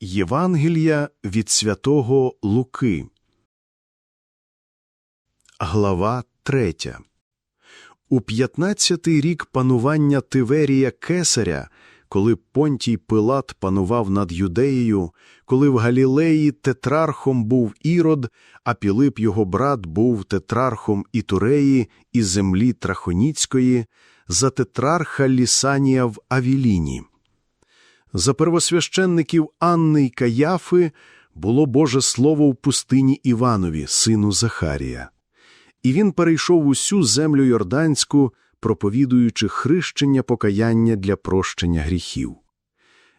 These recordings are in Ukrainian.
Євангелія від святого Луки. Глава 3. У п'ятнадцятий рік панування Тиверія Кесаря, коли Понтій Пилат панував над Юдеєю, коли в Галілеї тетрархом був Ірод, а Пілип його брат був тетрархом Ітуреї і землі Трахоніцької, за тетрарха Лісанія в Авіліні. За первосвященників Анни й Каяфи було Боже Слово в пустині Іванові, сину Захарія. І він перейшов усю землю Йорданську, проповідуючи хрещення покаяння для прощення гріхів.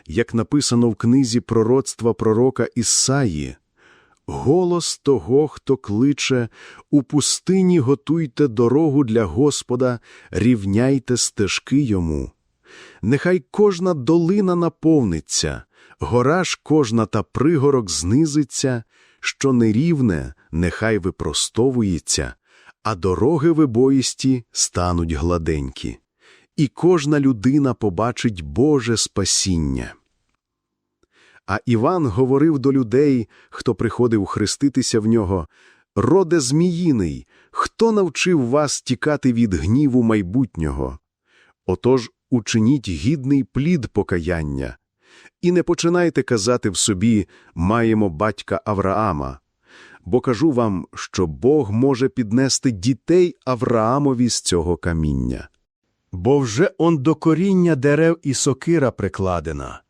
Як написано в книзі пророцтва пророка Ісаї, «Голос того, хто кличе, у пустині готуйте дорогу для Господа, рівняйте стежки йому». Нехай кожна долина наповниться, гора ж кожна та пригорок знизиться, що нерівне, нехай випростовується, а дороги вибоїсті стануть гладенькі, і кожна людина побачить Боже спасіння. А Іван говорив до людей, хто приходив хреститися в нього, «Роде Зміїний, хто навчив вас тікати від гніву майбутнього? Отож учиніть гідний плід покаяння. І не починайте казати в собі «маємо батька Авраама», бо кажу вам, що Бог може піднести дітей Авраамові з цього каміння. Бо вже он до коріння дерев і сокира прикладена.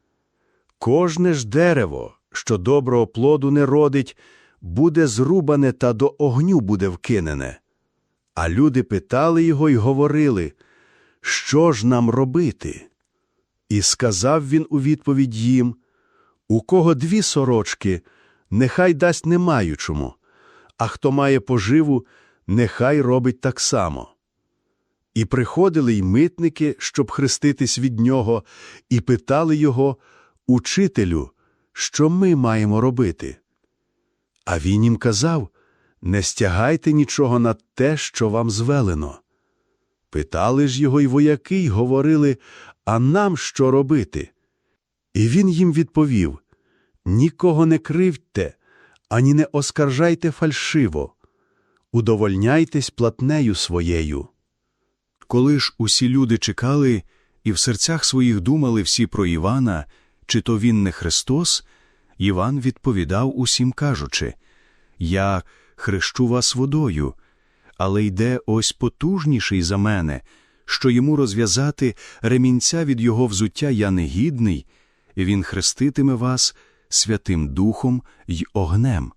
Кожне ж дерево, що доброго плоду не родить, буде зрубане та до огню буде вкинене. А люди питали його й говорили – що ж нам робити? І сказав він у відповідь їм У кого дві сорочки, нехай дасть немаючому, а хто має поживу, нехай робить так само. І приходили й митники, щоб хреститись від нього, і питали його Учителю, що ми маємо робити? А він їм казав Не стягайте нічого на те, що вам звелено. Питали ж його й вояки й говорили, а нам що робити? І він їм відповів Нікого не кривдьте, ані не оскаржайте фальшиво, удовольняйтесь платнею своєю. Коли ж усі люди чекали і в серцях своїх думали всі про Івана, чи то він не Христос, Іван відповідав усім кажучи Я хрещу вас водою але йде ось потужніший за мене, що йому розв'язати ремінця від його взуття я негідний, і він хреститиме вас Святим Духом й огнем.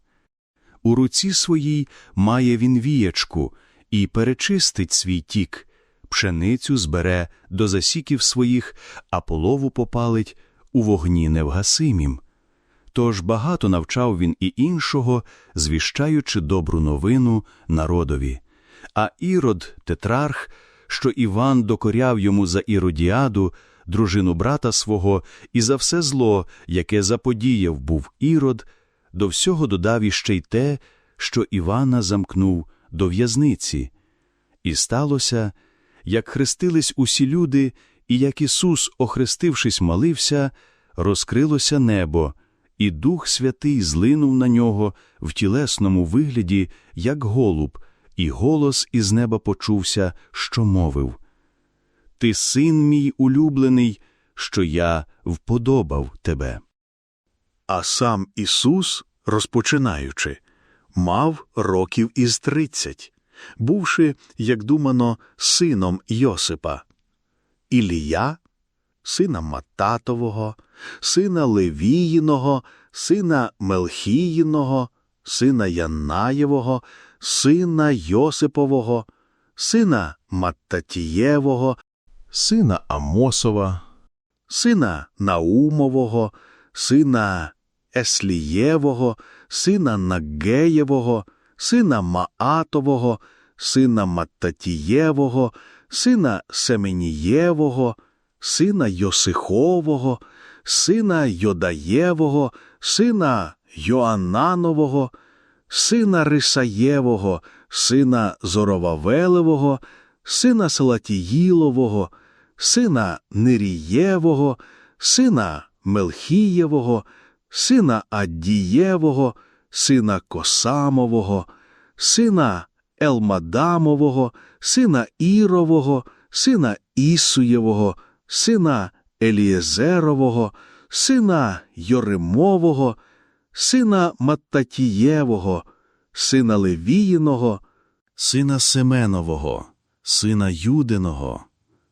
У руці своїй має він віячку і перечистить свій тік, пшеницю збере до засіків своїх, а полову попалить у вогні невгасимім. Тож багато навчав він і іншого, звіщаючи добру новину народові. А Ірод, тетрарх, що Іван докоряв йому за Іродіаду, дружину брата свого, і за все зло, яке заподіяв був Ірод, до всього додав іще й те, що Івана замкнув до в'язниці. І сталося, як хрестились усі люди, і як Ісус, охрестившись, молився, розкрилося небо, і Дух Святий злинув на нього в тілесному вигляді, як голуб і голос із неба почувся, що мовив Ти син мій улюблений, що я вподобав тебе. А сам Ісус, розпочинаючи, мав років із тридцять, бувши, як думано, сином Йосипа, Ілія, сина Мататового, сина Левіїного, сина Мелхіїного, сина Янаєвого, сина Йосипового, сина Маттатієвого, сина Амосова, сина Наумового, сина Еслієвого, сина Нагеєвого, сина Маатового, сина Маттатієвого, сина Семенієвого, сина Йосихового, сина Йодаєвого, сина Йоананового, сина Рисаєвого, сина Зоровавелевого, сина Салатіїлового, сина Нирієвого, сина Мелхієвого, сина Аддієвого, сина Косамового, сина Елмадамового, сина Ірового, сина Ісуєвого, сина Елієзерового, сина Йоримового, сина Маттатієвого, сина Левіїного, сина Семенового, сина Юдиного,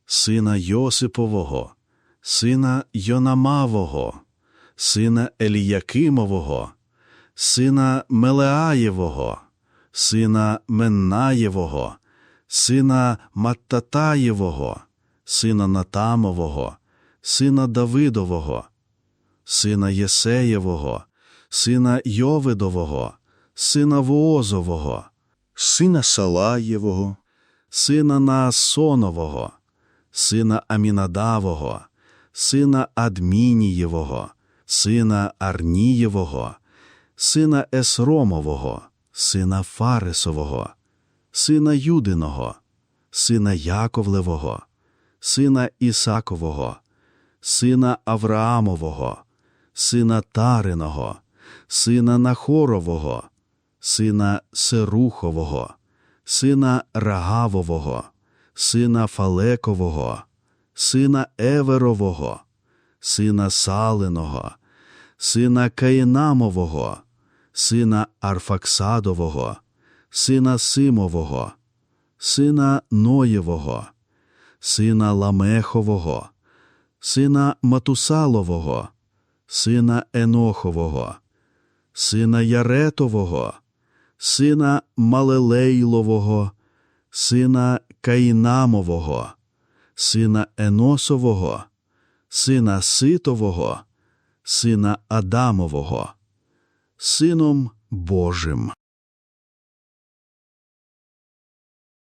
сина Йосипового, сина Йонамавого, сина Еліякимового, сина Мелеаєвого, сина Меннаєвого, сина Маттатаєвого, сина Натамового, сина Давидового, сина Єсеєвого, сина Йовидового, сина Воозового, сина Салаєвого, сина Наасонового, сина Амінадавого, сина Адмінієвого, сина Арнієвого, сина Есромового, сина Фарисового, сина Юдиного, сина Яковлевого, сина Ісакового, сина Авраамового, сина Тариного, сина Нахорового, сина Серухового, сина Рагавового, сина Фалекового, сина Еверового, сина Салиного, сина Каїнамового, сина Арфаксадового, сина Симового, сина Ноєвого, сина Ламехового, сина Матусалового, сина Енохового, сина Яретового, сина Малелейлового, сина Каїнамового, сина Еносового, сина Ситового, сина Адамового, сином Божим.